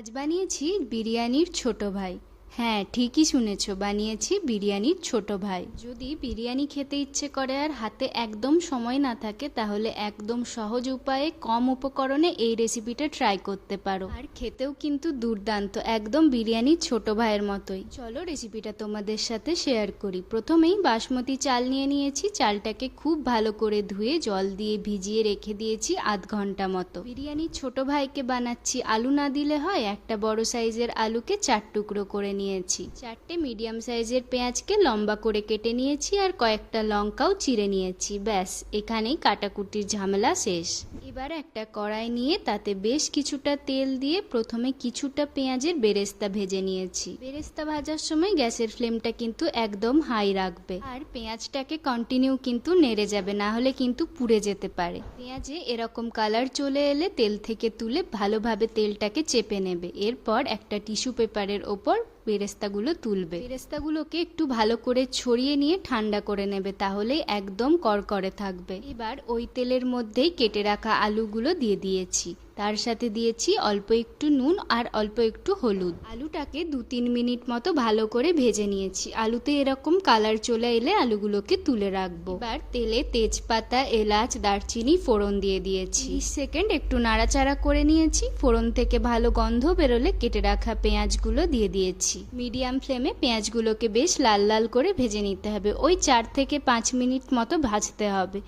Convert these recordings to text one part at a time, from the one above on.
আজ বানিয়েছি বিরিয়ানির ছোট ভাই। হ্যাঁ ঠিকই শুনেছ, বানিয়েছি বিরিয়ানির ছোট ভাই। যদি বিরিয়ানি খেতে ইচ্ছে করে আর হাতে একদম সময় না থাকে, তাহলে একদম সহজ উপায়ে কম উপকরণে এই রেসিপিটা ট্রাই করতে পারো। আর খেতেও কিন্তু দুর্দান্ত, একদম বিরিয়ানির ছোট ভাইয়ের মতোই। চলো রেসিপিটা তোমাদের সাথে শেয়ার করি। প্রথমেই বাসমতি চাল নিয়ে নিয়েছি, চালটাকে খুব ভালো করে ধুয়ে জল দিয়ে ভিজিয়ে রেখে দিয়েছি আধ ঘণ্টা মতো। বিরিয়ানির ছোট ভাইকে বানাচ্ছি, আলু না দিলে হয়, একটা বড় সাইজের আলুকে চার টুকরো করে নিয়েছি। চারটে মিডিয়াম সাইজের পেঁয়াজকে লম্বা করে কেটে নিয়েছি আর কয়েকটা লঙ্কাও চিড়ে নিয়েছি। ব্যাস, এখানেই কাটাকুটির ঝামেলা শেষ। এবার একটা কড়াই নিয়ে তাতে বেশ কিছুটা তেল দিয়ে প্রথমে কিছুটা পেঁয়াজের বেরেস্তা ভেজে নিয়েছি। বেরেস্তা ভাজার সময় গ্যাসের ফ্লেমটা কিন্তু একদম হাই রাখবে। আর পেঁয়াজটাকে কন্টিনিউ কিন্তু নেড়ে যাবে, না হলে কিন্তু পুড়ে যেতে পারে। পেঁয়াজে এরকম কালার চলে এলে তেল থেকে তুলে ভালোভাবে তেলটাকে চেপে নেবে। এরপর একটা টিস্যু পেপারের ওপর বেরেস্তাগুলো তুলবে। বেরেস্তাগুলোকে একটু ভালো করে ছড়িয়ে নিয়ে ঠান্ডা করে নেবে তাহলে একদম করকরে থাকবে। এবার ওই তেলের মধ্যেই কেটে রাখা আলুগুলো দিয়ে দিয়েছি। তার সাথে দিয়েছি অল্প একটু নুন আর অল্প একটু হলুদ। আলুটাকে দু তিন মিনিট মতো ভালো করে ভেজে নিয়েছি। আলুতে এরকম কালার চলে এলে আলুগুলোকে তুলে রাখব। এবার তেলে তেজপাতা, এলাচ, দারচিনি, ফোড়ন দিয়ে দিয়েছি। তিরিশ সেকেন্ড একটু নাড়াচাড়া করে নিয়েছি। ফোড়ন থেকে ভালো গন্ধ বেরোলে কেটে রাখা পেঁয়াজগুলো দিয়ে দিয়েছি। মিডিয়াম ফ্লেমে পেঁয়াজগুলোকে বেশ লাল লাল করে ভেজে নিতে হবে। ওই চার থেকে পাঁচ মিনিট মতো ভাজতে হবে।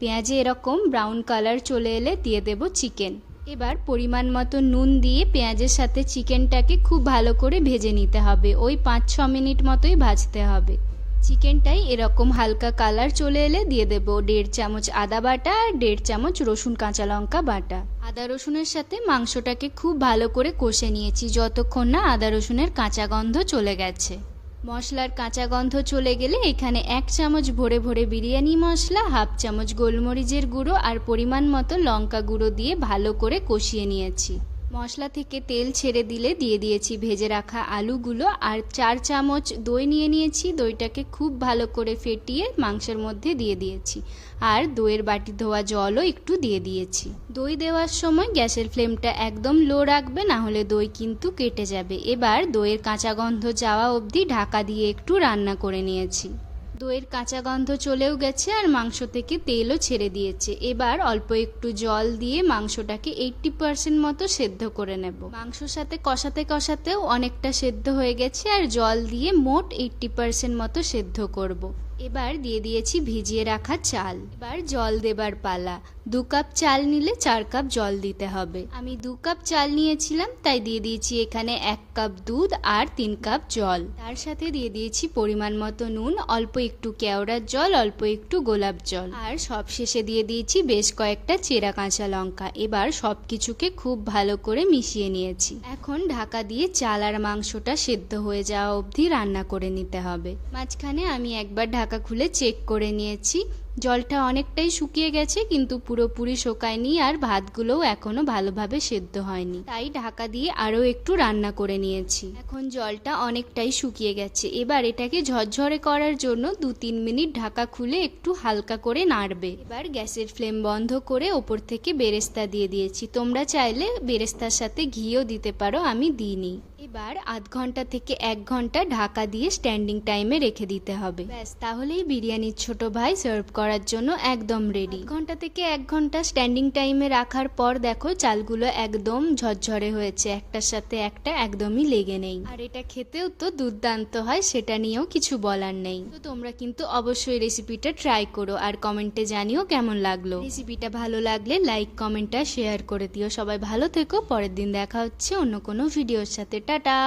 পেঁয়াজে এরকম ব্রাউন কালার চলে এলে দিয়ে দেব চিকেন এবার পরিমাণ মতো নুন দিয়ে পেঁয়াজের সাথে চিকেনটাকে খুব ভালো করে ভেজে নিতে হবে। ওই পাঁচ ছ মিনিট মতোই ভাজতে হবে। চিকেনটাই এরকম হালকা কালার চলে এলে দিয়ে দেব দেড় চামচ আদা বাটা আর দেড় চামচ রসুন কাঁচা লঙ্কা বাটা। আদা রসুনের সাথে মাংসটাকে খুব ভালো করে কষে নিয়েছি, যতক্ষণ না আদা রসুনের কাঁচা গন্ধ চলে গেছে। মশলার কাঁচা গন্ধ চলে গেলে এখানে এক চামচ ভরে ভরে বিরিয়ানি মশলা, হাফ চামচ গোলমরিচের গুঁড়ো আর পরিমাণ মতো লঙ্কা গুঁড়ো দিয়ে ভালো করে কষিয়ে নিয়েছি। মশলা থেকে তেল ছেড়ে দিলে দিয়ে দিয়েছি ভেজে রাখা আলুগুলো আর চার চামচ দই নিয়ে নিয়েছি। দইটাকে খুব ভালো করে ফেটিয়ে মাংসের মধ্যে দিয়ে দিয়েছি। আর দইয়ের বাটি ধোয়া জলও একটু দিয়ে দিয়েছি। দই দেওয়ার সময় গ্যাসের ফ্লেমটা একদম লো রাখবে, না হলে দই কিন্তু কেটে যাবে। এবার দইয়ের কাঁচা গন্ধ যাওয়া অবধি ঢাকা দিয়ে একটু রান্না করে নিয়েছি। দইয়ের কাঁচা গন্ধ চলেও গেছে আর মাংস থেকে তেলও ছেড়ে দিয়েছে এবার অল্প একটু জল দিয়ে মাংসটাকে এইটটি পার্সেন্ট মতো সেদ্ধ করে নেব মাংসর সাথে কষাতে কষাতেও অনেকটা সেদ্ধ হয়ে গেছে আর জল দিয়ে মোট এইটটি পার্সেন্ট মতো সেদ্ধ করব। এবার দিয়ে দিয়েছি ভিজিয়ে রাখা চাল। এবার জল দেবার পালা। দু কাপ চাল নিলে চার কাপ জল দিতে হবে। আমি দু কাপ চাল নিয়েছিলাম, তাই দিয়ে দিয়েছি এখানে এক কাপ দুধ আর তিন কাপ জল। তার সাথে দিয়ে দিয়েছি পরিমাণ মতো নুন, অল্প একটু কেওড়ার জল, অল্প একটু গোলাপ জল। আর সব শেষে দিয়ে দিয়েছি বেশ কয়েকটা চেরা কাঁচা লঙ্কা। এবার সব কিছুকে খুব ভালো করে মিশিয়ে নিয়েছি। এখন ঢাকা দিয়ে চাল আর মাংসটা সেদ্ধ হয়ে যাওয়া অবধি রান্না করে নিতে হবে। মাঝখানে আমি একবার ঢাকা খুলে চেক করে নিয়েছি। জলটা অনেকটাই শুকিয়ে গেছে, কিন্তু পুরোপুরি শোকায়নি আর ভাতগুলোও এখনও ভালোভাবে সেদ্ধ হয়নি। তাই ঢাকা দিয়ে আরও একটু রান্না করে নিয়েছি। এখন জলটা অনেকটাই শুকিয়ে গেছে। এবার এটাকে ঝরঝরে করার জন্য দু তিন মিনিট ঢাকা খুলে একটু হালকা করে নাড়বে। এবার গ্যাসের ফ্লেম বন্ধ করে ওপর থেকে বেরেস্তা দিয়ে দিয়েছি। তোমরা চাইলে বেরেস্তার সাথে ঘিও দিতে পারো, আমি দিইনি। এবার আধ ঘণ্টা থেকে এক ঘণ্টা ঢাকা দিয়ে স্ট্যান্ডিং টাইমে রেখে দিতে হবে। ব্যাস, তাহলেই বিরিয়ানির ছোট ভাই সার্ভ করার জন্য একদম রেডি ঘণ্টা থেকে এক ঘণ্টা স্ট্যান্ডিং টাইমে রাখার পর দেখো চালগুলো একদম ঝরঝরে হয়েছে, একটার সাথে একটা একদমই লেগে নেই। আর এটা খেতেও তো দুর্দান্ত হয়, সেটা নিয়েও কিছু বলার নেই। তো তোমরা কিন্তু অবশ্যই রেসিপিটা ট্রাই করো আর কমেন্টে জানিও কেমন লাগল। রেসিপিটা ভালো লাগলে লাইক কমেন্টটা শেয়ার করে দিও। সবাই ভালো থেকো, পরের দিন দেখা হচ্ছে অন্য কোনো ভিডিওর সাথে। টাটা